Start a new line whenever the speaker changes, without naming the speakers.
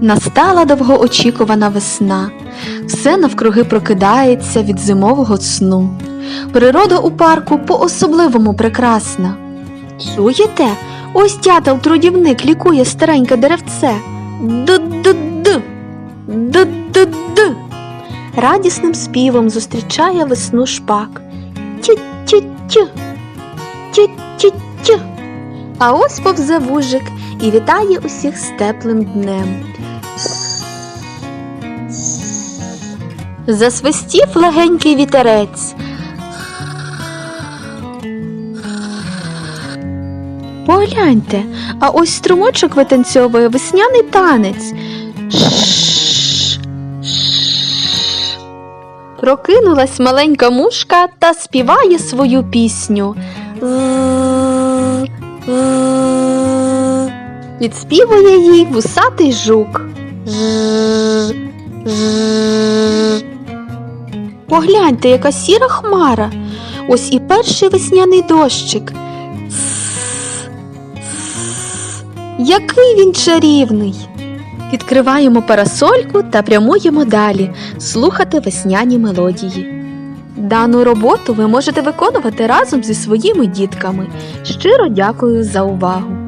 Настала довгоочікувана весна. Все навкруги прокидається від зимового сну. Природа у парку по-особливому прекрасна. Чуєте? Ось дятел трудівник лікує стареньке деревце. Д-д-д. Радісним співом зустрічає весну шпак. Тю-тю-тю. Тю-тю-тю. А ось повзе вужик і вітає усіх з теплим днем. Засвистів легенький вітерець. Погляньте, а ось струмочок витанцьовує весняний танець. Прокинулась маленька мушка та співає свою пісню. Відспівує їй вусатий жук. З- Погляньте, яка сіра хмара. Ось і перший весняний дощик. Який він чарівний! Відкриваємо парасольку та прямуємо далі слухати весняні мелодії. Дану роботу ви можете виконувати разом зі своїми дітками. Щиро дякую за увагу!